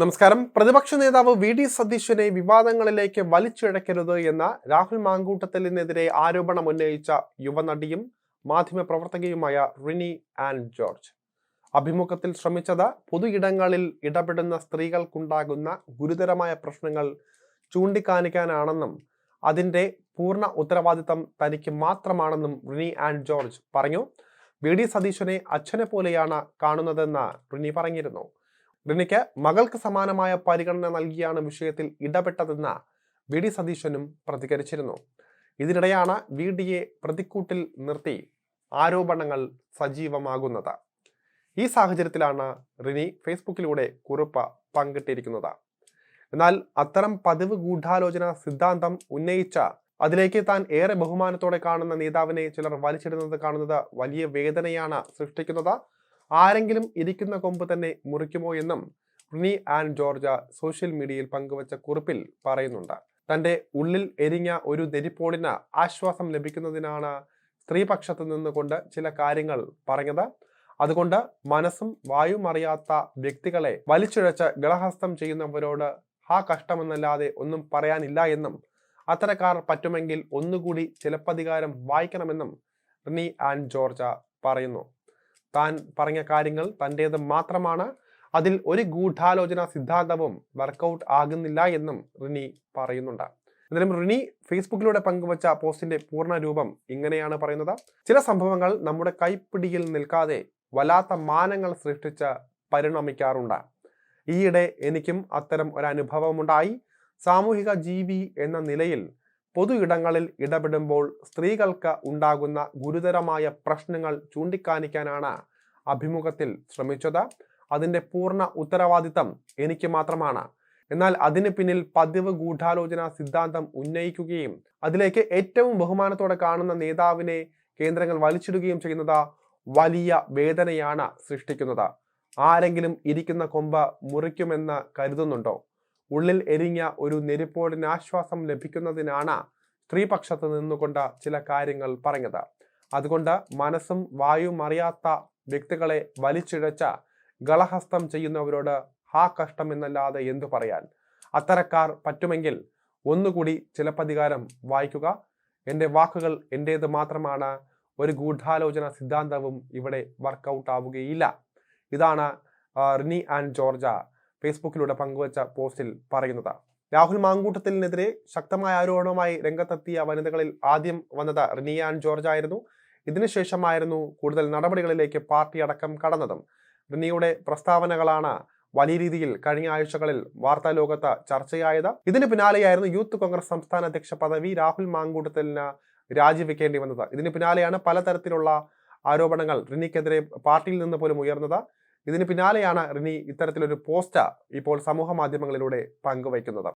നമസ്കാരം. പ്രതിപക്ഷ നേതാവ് വി ഡി സതീശനെ വിവാദങ്ങളിലേക്ക് വലിച്ചിഴക്കരുത് എന്ന രാഹുൽ മാങ്കൂട്ടത്തലിനെതിരെ ആരോപണം ഉന്നയിച്ച യുവനടിയും മാധ്യമപ്രവർത്തകയുമായ റിനി ആൻഡ് ജോർജ്. അഭിമുഖത്തിൽ ശ്രമിച്ചത് പൊതു ഇടങ്ങളിൽ ഇടപെടുന്ന സ്ത്രീകൾക്കുണ്ടാകുന്ന ഗുരുതരമായ പ്രശ്നങ്ങൾ ചൂണ്ടിക്കാണിക്കാനാണെന്നും അതിന്റെ പൂർണ ഉത്തരവാദിത്തം തനിക്ക് മാത്രമാണെന്നും റിനി ആൻഡ് ജോർജ് പറഞ്ഞു. വി ഡി സതീശനെ അച്ഛനെ പോലെയാണ് കാണുന്നതെന്ന് റിനി പറഞ്ഞിരുന്നു. റിനിക്ക് മകൾക്ക് സമാനമായ പരിഗണന നൽകിയാണ് വിഷയത്തിൽ ഇടപെട്ടതെന്ന് വി ഡി സതീശനും പ്രതികരിച്ചിരുന്നു. ഇതിനിടെയാണ് വി ഡിയെ പ്രതിക്കൂട്ടിൽ നിർത്തി ആരോപണങ്ങൾ സജീവമാകുന്നത്. ഈ സാഹചര്യത്തിലാണ് റിനി ഫേസ്ബുക്കിലൂടെ കുറിപ്പ് പങ്കിട്ടിരിക്കുന്നത്. എന്നാൽ അത്തരം പതിവ് ഗൂഢാലോചന സിദ്ധാന്തം ഉന്നയിച്ച അതിലേക്ക് താൻ ഏറെ ബഹുമാനത്തോടെ കാണുന്ന നേതാവിനെ ചിലർ വലിച്ചിടുന്നത് കാണുന്നത് വലിയ വേദനയാണ് സൃഷ്ടിക്കുന്നത്. ആരെങ്കിലും ഇരിക്കുന്ന കൊമ്പ് തന്നെ മുറിക്കുമോ എന്നും റിനി ആൻഡ് ജോർജ സോഷ്യൽ മീഡിയയിൽ പങ്കുവച്ച കുറിപ്പിൽ പറയുന്നുണ്ട്. തന്റെ ഉള്ളിൽ എരിഞ്ഞ ഒരു നെരിപ്പോളിന് ആശ്വാസം ലഭിക്കുന്നതിനാണ് സ്ത്രീപക്ഷത്ത് നിന്നുകൊണ്ട് ചില കാര്യങ്ങൾ പറഞ്ഞത്. അതുകൊണ്ട് മനസ്സും വായും അറിയാത്ത വ്യക്തികളെ വലിച്ചിഴച്ച് ഗളഹസ്തം ചെയ്യുന്നവരോട് ആ കഷ്ടമെന്നല്ലാതെ ഒന്നും പറയാനില്ല എന്നും അത്തരക്കാർ പറ്റുമെങ്കിൽ ഒന്നുകൂടി ചിലപ്പതികാരം വായിക്കണമെന്നും റിനി ആൻഡ് ജോർജ പറയുന്നു. താൻ പറഞ്ഞ കാര്യങ്ങൾ തന്റേത് മാത്രമാണ്. അതിൽ ഒരു ഗൂഢാലോചന സിദ്ധാന്തവും വർക്കൗട്ട് ആകുന്നില്ല എന്നും റിനി പറയുന്നുണ്ട്. എന്നാലും റിനി ഫേസ്ബുക്കിലൂടെ പങ്കുവച്ച പോസ്റ്റിന്റെ പൂർണ രൂപം ഇങ്ങനെയാണ് പറയുന്നത്. ചില സംഭവങ്ങൾ നമ്മുടെ കൈപ്പിടിയിൽ നിൽക്കാതെ വല്ലാത്ത മാനങ്ങൾ സൃഷ്ടിച്ച് പരിണമിക്കാറുണ്ട്. ഈയിടെ എനിക്കും അത്തരം ഒരു അനുഭവമുണ്ടായി. സാമൂഹിക ജീവി എന്ന നിലയിൽ പൊതു ഇടങ്ങളിൽ ഇടപെടുമ്പോൾ സ്ത്രീകൾക്ക് ഉണ്ടാകുന്ന ഗുരുതരമായ പ്രശ്നങ്ങൾ ചൂണ്ടിക്കാണിക്കാനാണ് അഭിമുഖത്തിൽ ശ്രമിച്ചത്. അതിന്റെ പൂർണ ഉത്തരവാദിത്തം എനിക്ക് മാത്രമാണ്. എന്നാൽ അതിന് പിന്നിൽ പതിവ് ഗൂഢാലോചന സിദ്ധാന്തം ഉന്നയിക്കുകയും അതിലേക്ക് ഏറ്റവും ബഹുമാനത്തോടെ കാണുന്ന നേതാവിനെ കേന്ദ്രങ്ങൾ വലിച്ചിടുകയും ചെയ്യുന്നത് വലിയ വേദനയാണ് സൃഷ്ടിക്കുന്നത്. ആരെങ്കിലും ഇരിക്കുന്ന കൊമ്പ് മുറിക്കുമെന്ന് കരുതുന്നുണ്ടോ? ഉള്ളിൽ എരിഞ്ഞ ഒരു നെരിപ്പോടിന് ആശ്വാസം ലഭിക്കുന്നതിനാണ് സ്ത്രീപക്ഷത്ത് നിന്നുകൊണ്ട് ചില കാര്യങ്ങൾ പറഞ്ഞത്. അതുകൊണ്ട് മനസ്സും വായും അറിയാത്ത വ്യക്തികളെ വലിച്ചിഴച്ച ഗളഹസ്തം ചെയ്യുന്നവരോട് ഹാ കഷ്ടം എന്നല്ലാതെ എന്തു പറയാൻ? അത്തരക്കാർ പറ്റുമെങ്കിൽ ഒന്നുകൂടി ചിലപ്പതികാരം വായിക്കുക. എന്റെ വാക്കുകൾ എന്റേത് മാത്രമാണ്. ഒരു ഗൂഢാലോചന സിദ്ധാന്തവും ഇവിടെ വർക്കൗട്ട് ആവുകയില്ല. ഇതാണ് റിനി ആൻഡ് ജോർജ ഫേസ്ബുക്കിലൂടെ പങ്കുവച്ച പോസ്റ്റിൽ പറയുന്നത്. രാഹുൽ മാങ്കൂട്ടത്തിനെതിരെ ശക്തമായ ആരോപണവുമായി രംഗത്തെത്തിയ വനിതകളിൽ ആദ്യം വന്നത് റിനിയാൻ ജോർജ് ആയിരുന്നു. ഇതിനുശേഷമായിരുന്നു കൂടുതൽ നടപടികളിലേക്ക് പാർട്ടി അടക്കം കടന്നതും. റിനിയുടെ പ്രസ്താവനകളാണ് വലിയ രീതിയിൽ കഴിഞ്ഞ ആഴ്ചകളിൽ വാർത്താ ലോകത്ത് ചർച്ചയായത്. ഇതിന് പിന്നാലെയായിരുന്നു യൂത്ത് കോൺഗ്രസ് സംസ്ഥാന അധ്യക്ഷ പദവി രാഹുൽ മാങ്കൂട്ടത്തിന് രാജിവെക്കേണ്ടി വന്നത്. ഇതിന് പിന്നാലെയാണ് പലതരത്തിലുള്ള ആരോപണങ്ങൾ റിനിക്കെതിരെ പാർട്ടിയിൽ നിന്ന് പോലും ഉയർന്നത്. ഇതിന് പിന്നാലെയാണ് റിനി ഇത്തരത്തിലൊരു പോസ്റ്റ് ഇപ്പോൾ സമൂഹ മാധ്യമങ്ങളിലൂടെ പങ്കുവയ്ക്കുന്നത്.